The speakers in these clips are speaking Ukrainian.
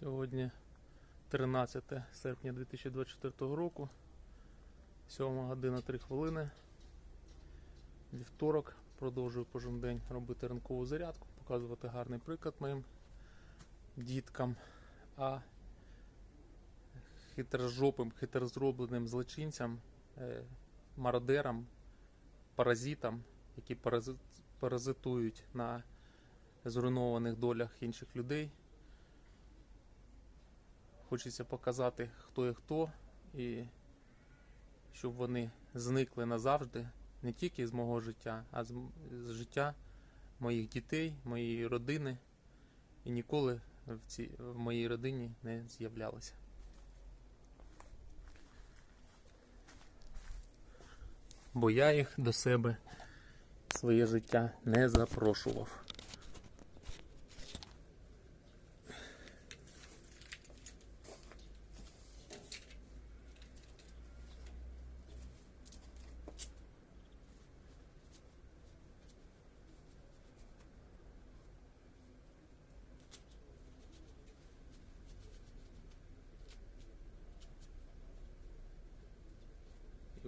Сьогодні 13 серпня 2024 року. 7 година 3 хвилини. Вівторок. Продовжую кожен день робити ранкову зарядку, показувати гарний приклад моїм діткам. А хитрожопим, хитрозробленим злочинцям, е, мародерам, паразитам, які паразитують на зруйнованих долях інших людей. Хочеться показати, хто є хто, і щоб вони зникли назавжди, не тільки з мого життя, а з, з життя моїх дітей, моєї родини, і ніколи в, цій, в моїй родині не з'являлися. Бо я їх до себе своє життя не запрошував.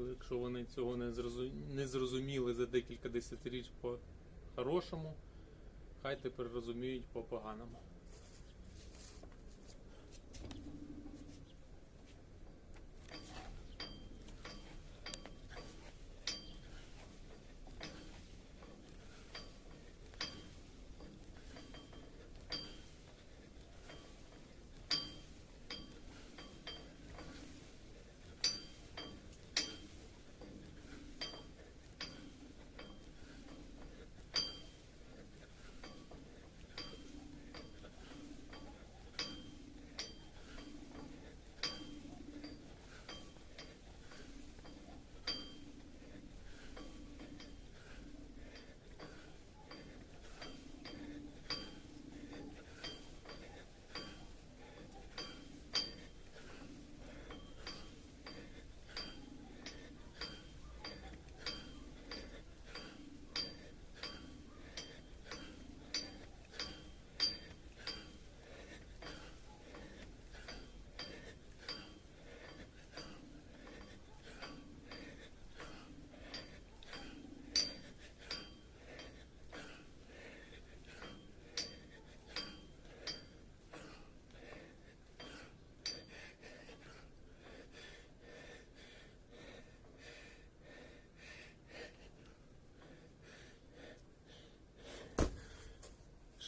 Якщо вони цього не, зрозу... не зрозуміли за декілька десятиріч по-хорошому, хай тепер розуміють по-поганому.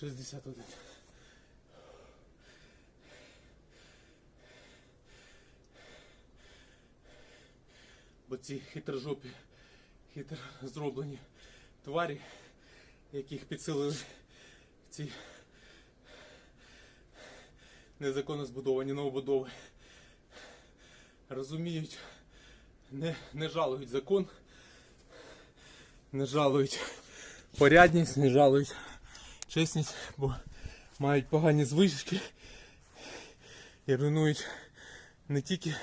Шістдесят один. Бо ці хитрожопі, хитро зроблені тварі, яких підсилили ці незаконно збудовані новобудови, розуміють, не, не жалують закон, не жалують порядність, не жалують чесність, бо мають погані звички і руйнують не тільки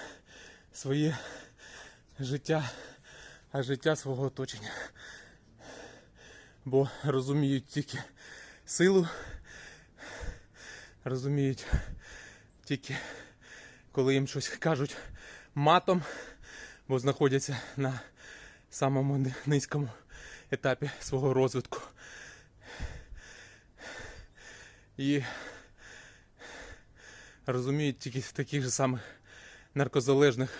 своє життя, а життя свого оточення. Бо розуміють тільки силу, розуміють тільки коли їм щось кажуть матом, бо знаходяться на самому низькому етапі свого розвитку. І розуміють тільки таких же самих наркозалежних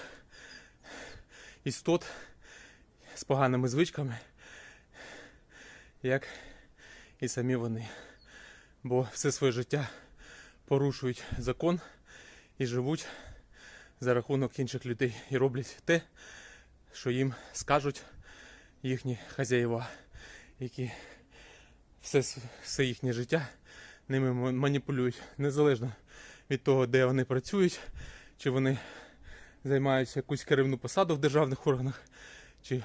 істот з поганими звичками, як і самі вони. Бо все своє життя порушують закон і живуть за рахунок інших людей і роблять те, що їм скажуть їхні хазяїва, які все, все їхнє життя ними маніпулюють, незалежно від того, де вони працюють, чи вони займаються якусь керівну посаду в державних органах, чи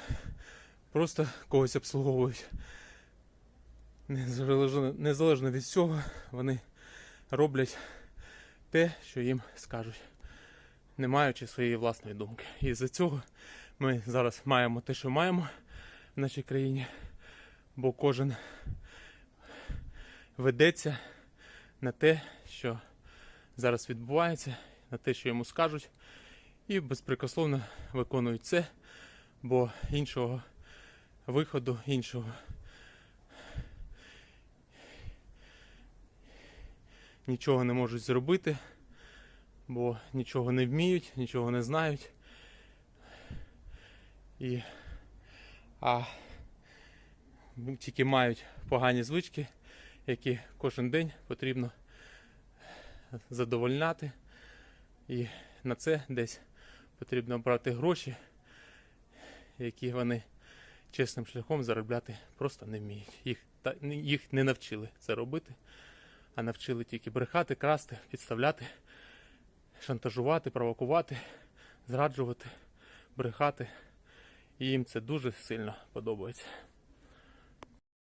просто когось обслуговують. Незалежно, незалежно від цього, вони роблять те, що їм скажуть, не маючи своєї власної думки. І з-за цього ми зараз маємо те, що маємо в нашій країні, бо кожен ведеться на те, що зараз відбувається, на те, що йому скажуть, і безпрекословно виконують це, бо іншого виходу, іншого нічого не можуть зробити, бо нічого не вміють, нічого не знають. І, а тільки мають погані звички, які кожен день потрібно задовольняти. І на це десь потрібно брати гроші, які вони чесним шляхом заробляти просто не вміють. Їх, та, їх не навчили це робити, а навчили тільки брехати, красти, підставляти, шантажувати, провокувати, зраджувати, брехати. І їм це дуже сильно подобається.